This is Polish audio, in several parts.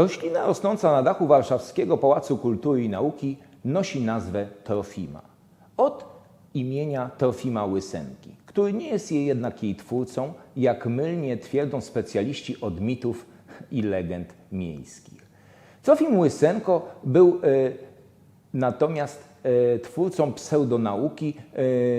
Roślina rosnąca na dachu Warszawskiego Pałacu Kultury i Nauki nosi nazwę Trofima. Od imienia Trofima Łysenki, który nie jest jej jednak jej twórcą, jak mylnie twierdzą specjaliści od mitów i legend miejskich. Trofim Łysenko był e, natomiast e, twórcą pseudonauki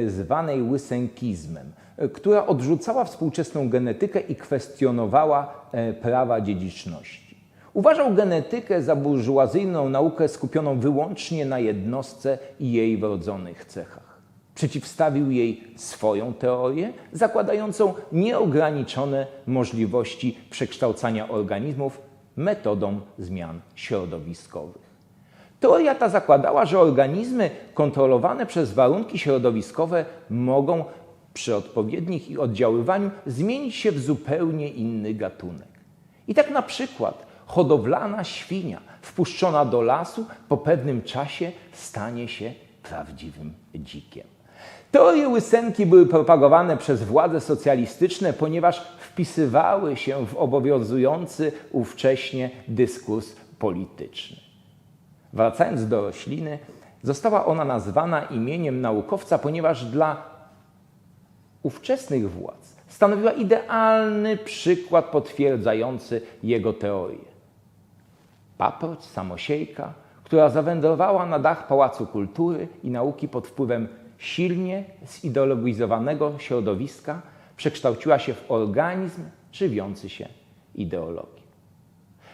e, zwanej łysenkizmem, która odrzucała współczesną genetykę i kwestionowała prawa dziedziczności. Uważał genetykę za burżuazyjną naukę skupioną wyłącznie na jednostce i jej wrodzonych cechach. Przeciwstawił jej swoją teorię, zakładającą nieograniczone możliwości przekształcania organizmów metodą zmian środowiskowych. Teoria ta zakładała, że organizmy kontrolowane przez warunki środowiskowe mogą przy odpowiednich ich oddziaływaniu zmienić się w zupełnie inny gatunek. I tak na przykład hodowlana świnia wpuszczona do lasu po pewnym czasie stanie się prawdziwym dzikiem. Teorie łysenki były propagowane przez władze socjalistyczne, ponieważ wpisywały się w obowiązujący ówcześnie dyskurs polityczny. Wracając do rośliny, została ona nazwana imieniem naukowca, ponieważ dla ówczesnych władz stanowiła idealny przykład potwierdzający jego teorię. Paproć, samosiejka, która zawędrowała na dach Pałacu Kultury i Nauki pod wpływem silnie zideologizowanego środowiska, przekształciła się w organizm żywiący się ideologią.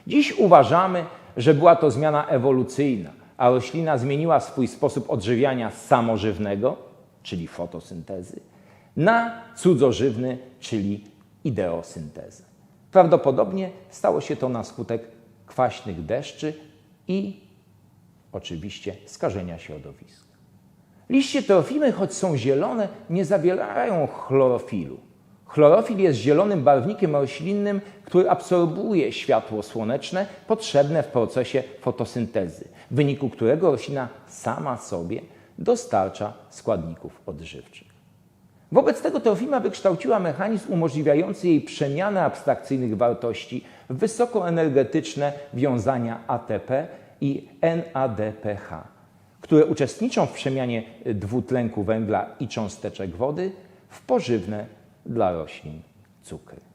Dziś uważamy, że była to zmiana ewolucyjna, a roślina zmieniła swój sposób odżywiania samożywnego, czyli fotosyntezy, na cudzożywny, czyli ideosyntezę. Prawdopodobnie stało się to na skutek kwaśnych deszczy i oczywiście skażenia środowiska. Liście trofimy, choć są zielone, nie zawierają chlorofilu. Chlorofil jest zielonym barwnikiem roślinnym, który absorbuje światło słoneczne potrzebne w procesie fotosyntezy, w wyniku którego roślina sama sobie dostarcza składników odżywczych. Wobec tego Trofima wykształciła mechanizm umożliwiający jej przemianę abstrakcyjnych wartości wysokoenergetyczne wiązania ATP i NADPH, które uczestniczą w przemianie dwutlenku węgla i cząsteczek wody w pożywne dla roślin cukry.